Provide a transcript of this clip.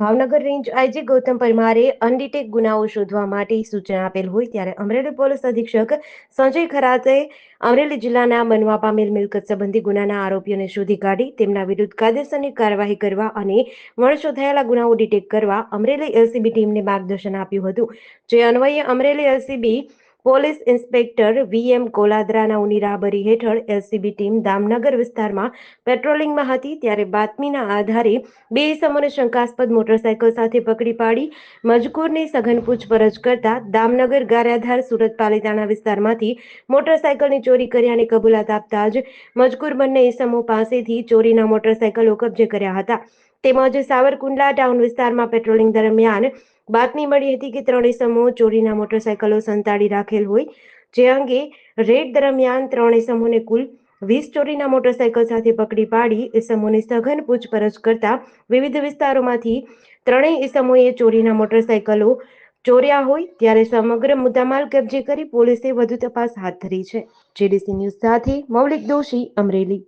Bhavnagar range IG Gautam પરમારે અનડિટેક ગુનાઓ શોધવા માટે સૂચના આપેલ હોય ત્યારે અમરેલી પોલીસ અધિક્ષક સંજય ખરાતે અમરેલી જિલ્લાના બનવા પામેલ મિલકત સંબંધી ગુનાના આરોપીઓને શોધી કાઢી તેમના વિરુદ્ધ કાયદેસરની કાર્યવાહી કરવા અને વણશોધાયેલા ગુનાઓ ડિટેક્ટ કરવા અમરેલી એલસીબી ટીમને માર્ગદર્શન આપ્યું હતું. જે અન્વયે Amreli LCB police inspector VM કોલાદરાના ઉની હેઠળ એલસીબી ટીમ દામનગર વિસ્તારમાં પેટ્રોલિંગમાં હતી ત્યારે બાતમીના આધારે બે ઇસમોને શંકાસ્પદ મોટરસાયકલ સાથે પકડી પાડી મજકૂરની સઘન પૂછપરછ કરતા દામનગર ગારાધાર સુરત પાલિતાણા વિસ્તારમાંથી મોટરસાયકલની ચોરી કર્યાની કબૂલાત આપતા જ મજકૂર બંને ઇસમો પાસેથી ચોરીના મોટરસાયકલો કબજે કર્યા હતા. તેમજ સાવરકુંડલા ટાઉન વિસ્તારમાં પેટ્રોલિંગ દરમિયાન બાતમી મળી હતી કે ત્રણેય સમૂહ ચોરીના મોટરસાયકલો સંતાડી રાખેલ હોય. જે અંગે રેડ દરમિયાન ત્રણેય સમૂહને કુલ વીસ ચોરીના મોટરસાયકલ સાથે પકડી પાડી. ઇસમોની સઘન પૂછપરછ કરતા વિવિધ વિસ્તારોમાંથી ત્રણેય ઇસમોએ ચોરીના મોટરસાયકલો ચોર્યા હોય ત્યારે સમગ્ર મુદ્દામાલ કબજે કરી પોલીસે વધુ તપાસ હાથ ધરી છે. જેડીસી ન્યૂઝ સાથે મૌલિક દોશી અમરેલી.